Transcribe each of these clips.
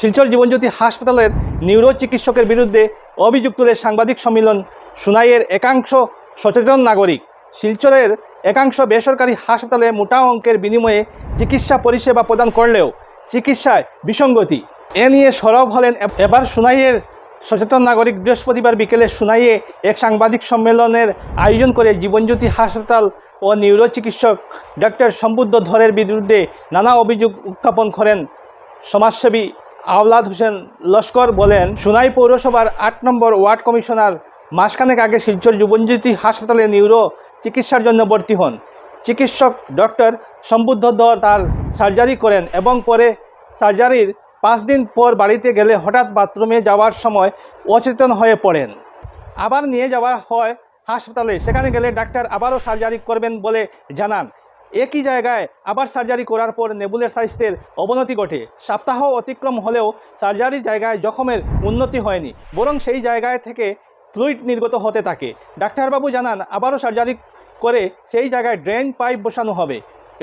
শিলচর জীবনজ্যোতি হাসপাতালের নিউরো চিকিৎসকের বিরুদ্ধে অভিযোগ তুলে সাংবাদিক সম্মেলন। সুনাইয়ের একাংশ সচেতন নাগরিক। শিলচরের একাংশ বেসরকারি হাসপাতালে মোটা অঙ্কের বিনিময়ে চিকিৎসা পরিষেবা প্রদান করলেও চিকিৎসায় বিসঙ্গতি। এ নিয়ে সরব হলেন এবার সুনাইয়ের সচেতন নাগরিক বৃহস্পতিবার বিকেলে সুনাইয়ে এক সাংবাদিক সম্মেলনের আয়োজন করে জীবনজ্যোতি হাসপাতাল ও নিউরো চিকিৎসক ডক্টর সম্বুদ্ধ ধরের বিরুদ্ধে নানা অভিযোগ উত্থাপন করেন। সমাজসেবী আওলাদ হোসেন লস্কর বলেন, সুনাই পৌরসভার আট নম্বর ওয়ার্ড কমিশনার মাসখানেক আগে শিলচর যুবনজ্যোতি হাসপাতালে নিউরো চিকিৎসার জন্য ভর্তি হন। চিকিৎসক ডক্টর সম্বুদ্ধ ধর তার সার্জারি করেন এবং পরে সার্জারির পাঁচ দিন পর বাড়িতে গেলে হঠাৎ বাথরুমে যাওয়ার সময় অচেতন হয়ে পড়েন। আবার নিয়ে যাওয়া হয় হাসপাতালে, সেখানে গেলে ডাক্তার আবারও সার্জারি করবেন বলে জানান। একই জায়গায় আবার সার্জারি করার পর নেবুলের স্বাস্থ্যের অবনতি ঘটে। সপ্তাহ অতিক্রম হলেও সার্জারির জায়গায় জখমের উন্নতি হয়নি, বরং সেই জায়গায় থেকে ফ্লুইড নির্গত হতে থাকে। ডাক্তারবাবু জানান, আবারও সার্জারি করে সেই জায়গায় ড্রেন পাইপ বসানো হবে।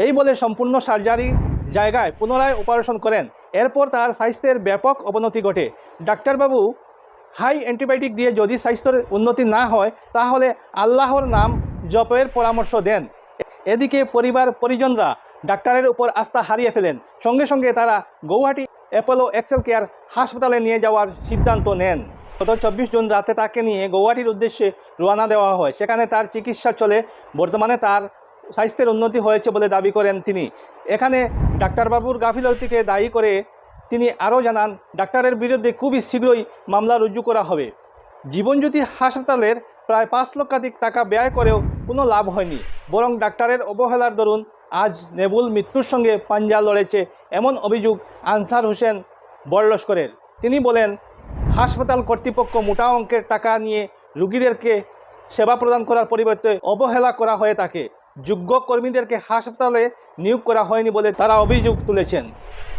এই বলে সম্পূর্ণ সার্জারি জায়গায় পুনরায় অপারেশন করেন। এরপর তার স্বাস্থ্যের ব্যাপক অবনতি ঘটে। ডাক্তারবাবু, হাই অ্যান্টিবায়োটিক দিয়ে যদি স্বাস্থ্যের উন্নতি না হয়, তাহলে আল্লাহর নাম জপের পরামর্শ দেন। এদিকে পরিবার পরিজনরা ডাক্তারের উপর আস্থা হারিয়ে ফেলেন। সঙ্গে সঙ্গে তারা গৌহাটি অ্যাপোলো এক্সেল কেয়ার হাসপাতালে নিয়ে যাওয়ার সিদ্ধান্ত নেন। গত চব্বিশ জুন রাতে তাকে নিয়ে গৌহাটির উদ্দেশ্যে রওনা দেওয়া হয়। সেখানে তার চিকিৎসা চলে। বর্তমানে তার স্বাস্থ্যের উন্নতি হয়েছে বলে দাবি করেন তিনি। এখানে ডাক্তারবাবুর গাফিলতিকে দায়ী করে তিনি আরও জানান, ডাক্তারের বিরুদ্ধে খুবই শীঘ্রই মামলা রুজু করা হবে। জীবনজ্যোতি হাসপাতালের প্রায় পাঁচ লক্ষাধিক টাকা ব্যয় করেও কোনো লাভ হয়নি। বরং ডাক্তারের অবহেলার দরুন আজ নেবুল মৃত্যুর সঙ্গে পাঞ্জা লড়েছে এমন অভিযোগ আনসার হোসেন বড়লস্করের। তিনি বলেন, হাসপাতাল কর্তৃপক্ষ মোটা অঙ্কের টাকা নিয়ে রুগীদেরকে সেবা প্রদান করার পরিবর্তে অবহেলা করা হয়ে থাকে। যোগ্য কর্মীদেরকে হাসপাতালে নিয়োগ করা হয়নি বলে তারা অভিযোগ তুলেছেন।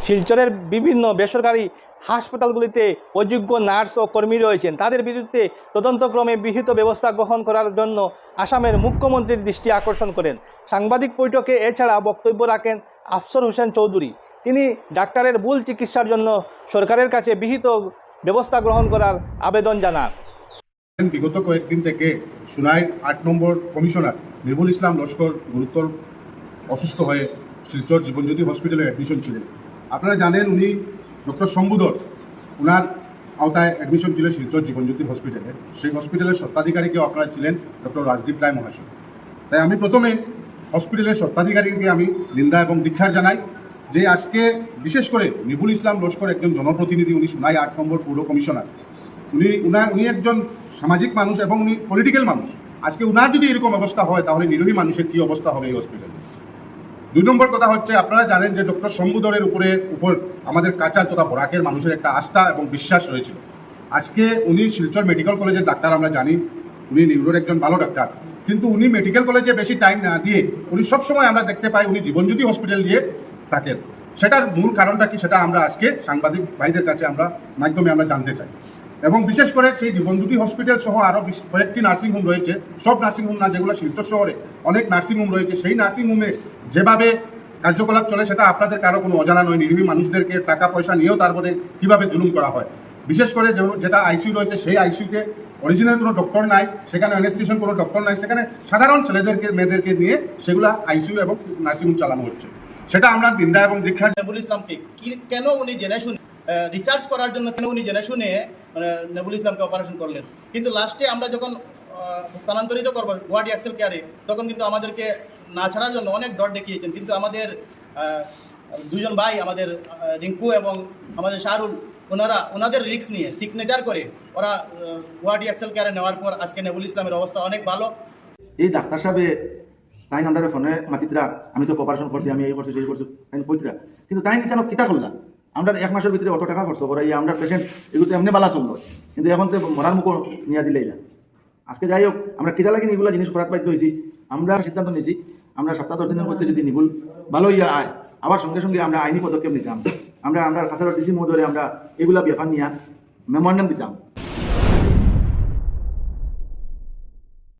শিলচরের বিভিন্ন বেসরকারি হাসপাতালগুলিতে অযোগ্য নার্স ও কর্মী রয়েছেন। তাদের বিরুদ্ধে তদন্তক্রমে বিহিত ব্যবস্থা গ্রহণ করার জন্য আসামের মুখ্যমন্ত্রীর দৃষ্টি আকর্ষণ করেন। সাংবাদিক বৈঠকে এছাড়া বক্তব্য রাখেন আফসর হোসেন চৌধুরী। তিনি ডাক্তারের ভুল চিকিৎসার জন্য সরকারের কাছে বিহিত ব্যবস্থা গ্রহণ করার আবেদন জানান। বিগত কয়েকদিন থেকে সুনাইর আট নম্বর কমিশনার নির্মল ইসলাম লস্কর গুরুতর অসুস্থ হয়ে শিলচর জীবনজ্যোতি হসপিটালে অ্যাডমিশন ছিলেন। আপনারা জানেন উনি ডক্টর শম্ভুদর ওনার আওতায় অ্যাডমিশন ছিলেন শিলচর জীবনজ্যোতি হসপিটালে সেই হসপিটালের স্বত্বাধিকারীকেও আপনারা ছিলেন ডক্টর রাজদীপ রায় মহাশয়। তাই আমি প্রথমে হসপিটালের স্বত্বাধিকারীকে আমি নিন্দা এবং দীক্ষার জানাই যে আজকে বিশেষ করে নিবুল ইসলাম লস্কর একজন জনপ্রতিনিধি, উনি সুনাই আট নম্বর পৌর কমিশনার। উনি উনার উনি একজন সামাজিক মানুষ এবং উনি পলিটিক্যাল মানুষ। আজকে উনার যদি এরকম অবস্থা হয়, তাহলে নিরোহী মানুষের কি অবস্থা হবে এই হসপিটালে দুই নম্বর কথা হচ্ছে, আপনারা জানেন যে ডক্টর শম্ভুদরের উপরে উপর আমাদের কাঁচা তথা বরাকের মানুষের একটা আস্থা এবং বিশ্বাস রয়েছিল। আজকে উনি শিলচর মেডিকেল কলেজের ডাক্তার, আমরা জানি, উনি নিউরোর একজন ভালো ডাক্তার। কিন্তু উনি মেডিকেল কলেজে বেশি টাইম না দিয়ে উনি সবসময় আমরা দেখতে পাই উনি জীবনজ্যোতি হসপিটাল দিয়ে থাকেন। সেটার মূল কারণটা কি সেটা আমরা আজকে সাংবাদিক ভাইদের কাছে আমরা মাধ্যমে আমরা জানতে চাই। এবং বিশেষ করে সেই জীবনজ্যোতি হসপিটাল সহ আরও কয়েকটি নার্সিংহোম রয়েছে। সব নার্সিংহোম না, যেগুলো শিলচর শহরে অনেক নার্সিংহোম রয়েছে, সেই নার্সিংহোমে যেভাবে কার্যকলাপ চলে, সেটা আপনাদের কারও কোনো অজানা নয়। নিরীহী মানুষদেরকে টাকা পয়সা নিয়েও তারপরে কীভাবে জুলুম করা হয়। বিশেষ করে যেটা আইসিউ রয়েছে, সেই আইসিইউতে অরিজিনাল কোনো ডক্টর নাই, সেখানে অ্যানেস্টিশন কোনো ডক্টর নাই, সেখানে সাধারণ ছেলেদেরকে, মেয়েদেরকে নিয়ে সেগুলো আইসিইউ এবং নার্সিংহোম চালানো হচ্ছে। সেটা আমরা নিন্দা এবং নেবুল ইসলামকে কেন উনি জেনে শুনে রিসার্চ করার জন্য কেন উনি জেনে শুনে মানে, নেবুল ইসলামকে অপারেশন করলেন। কিন্তু লাস্টে আমরা যখন স্থানান্তরিত করব গুয়াহাটি অ্যাক্সেল কেয়ারে তখন কিন্তু আমাদেরকে না ছাড়ার জন্য অনেক ডট দেখিয়েছেন। কিন্তু আমাদের দুজন ভাই আমাদের রিঙ্কু এবং আমাদের শাহরুল ওনারা ওনাদের রিস্ক নিয়ে সিগনেচার করে ওরা গুয়াহাটি অ্যাক্সেল কেয়ারে নেওয়ার পর আজকে নেবুল ইসলামের অবস্থা অনেক ভালো। এই ডাক্তার সাহেবে তাই আমরা ফোনে মাতিতরা আমি তো অপারেশন করছি আমি এই করছি সেই করছি তাই কইতরা। কিন্তু তাই কেন কিতা করলা? আমরা এক মাসের ভিতরে অত টাকা খরচ করে এই আমরা পেশেন্ট এগুলো তো এমনি বালা চলল কিন্তু এখন তো মরার মুখ নিয়ে দিলেই না। আজকে যাই হোক, আমরা কিতা লাগিনি এগুলো জিনিস করার পাইতে হয়েছি। আমরা সিদ্ধান্ত নিয়েছি, আমরা সপ্তাহ দশ দিনের মধ্যে যদি নিগুল ভালো ইয়া আয়। আবার সঙ্গে সঙ্গে আমরা আইনি পদক্ষেপ নিতাম। আমরা আমরা কাছাড় ডিসি মহোদয়ে আমরা এগুলা ব্যাপার নিয়ে মেমোরান্ডাম দিতাম।